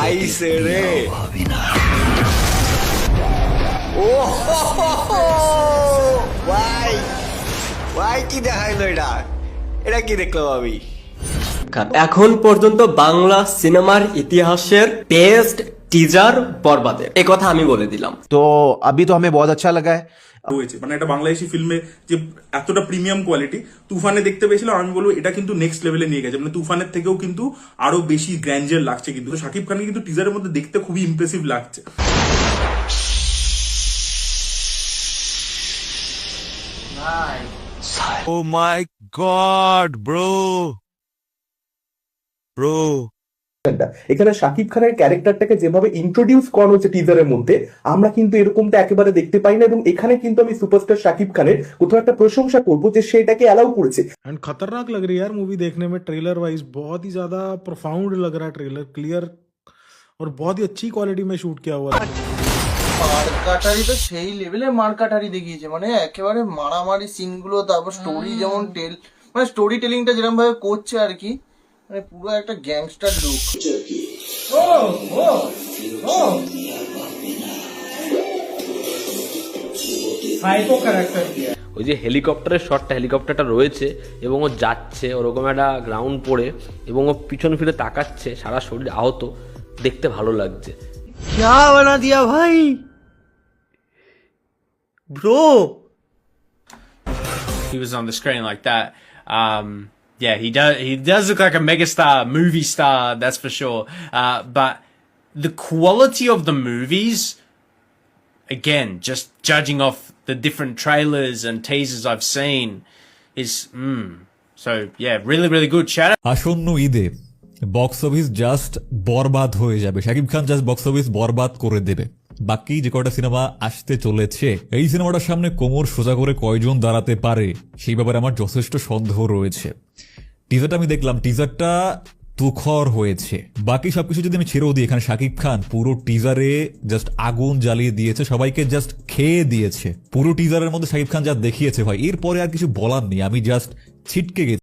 আইসে রে ও হো হো হো। ভাই ভাই কি দেখাইলো এটা এটা কি দেখলাম আমি এখন পর্যন্ত বাংলা সিনেমার ইতিহাসের বেস্ট টিজার বরবাদে এ কথা আমি বলে দিলাম तो अभी तो हमें बहुत अच्छा लगा है হয়েছে মানে একটা বাংলাদেশি ফিল্মে যে এতটা প্রিমিয়াম কোয়ালিটি তুফানে দেখতে পেয়েছিলাম আমি বলব এটা কিন্তু নেক্সট লেভেলে নিয়ে গেছে মানে তুফানের থেকেও কিন্তু আরও বেশি গ্র্যান্ডার লাগছে কিন্তু শাকিব খানকে কিন্তু টিজারের মধ্যে দেখতে খুবই ইমপ্রেসিভ লাগছে Oh my god, bro. Bro. এখানে শাকিব খানের ক্যারেক্টারটাকে যেভাবে ইন্ট্রোডিউস করানো হচ্ছে টিজারের মধ্যে আমরা কিন্তু এরকমটা একেবারে দেখতে পাই না এবং এখানে কিন্তু আমি সুপারস্টার শাকিব খানের কোথাও একটা প্রশংসা করবো যে সে এটাকে অ্যালাউ করেছে एंड खतरनाक लग रही है यार मूवी देखने में ट्रेलर वाइज बहुत ही ज्यादा प्रोफाउंड लग रहा है ट्रेलर क्लियर और बहुत ही अच्छी क्वालिटी में शूट किया हुआ है মারকাটারি তো সেই লেভেলে মারকাটারি দেখিয়েছে মানে একেবারে মারামারি সিনগুলো তারপর স্টোরি যেমন টেল মানে স্টোরি টেলিংটা যেরকম ভাবে করছে আর কি মানে পুরো একটা গ্যাংস্টার লুক ওই যে হেলিকপ্টারের শটটা হেলিকপ্টারটা রয়েছে এবং ও যাচ্ছে ওরকম একটা গ্রাউন্ড পড়ে এবং ও পিছন ফিরে তাকাচ্ছে সারা শরীর আহত দেখতে ভালো লাগছে। বানা দিয়া ভাই bro He was on the screen like that. Um, yeah, he does. He does look like a megastar, movie star. That's for sure. Uh, but the quality of the movies, again, just judging off the different trailers and teasers I've seen, is mm. so yeah, really, really good. Shout out. আসন্ন ঈদে box office just বরবাদ হয়ে যাবে Shakib Khan just box office বরবাদ করে দেবে বাকি যে কয়টা সিনেমা আসতে চলেছে, এই সিনেমাটার সামনে কোমর সোজা করে কয়জন দাঁড়াতে পারে, সেই ব্যাপারে আমার যথেষ্ট সন্দেহ রয়েছে। টিজারটা আমি দেখলাম টিজারটা তুখর হয়েছে। বাকি সবকিছু যদি আমি ছেড়েও দিই, এখানে শাকিব খান পুরো টিজারে জাস্ট আগুন জ্বালিয়ে দিয়েছে, সবাইকে জাস্ট খেয়ে দিয়েছে। পুরো টিজারের মধ্যে শাকিব খান যা দেখিয়েছে ভাই, এরপরে আর কিছু বলার নেই, আমি জাস্ট ছিটকে গেছি।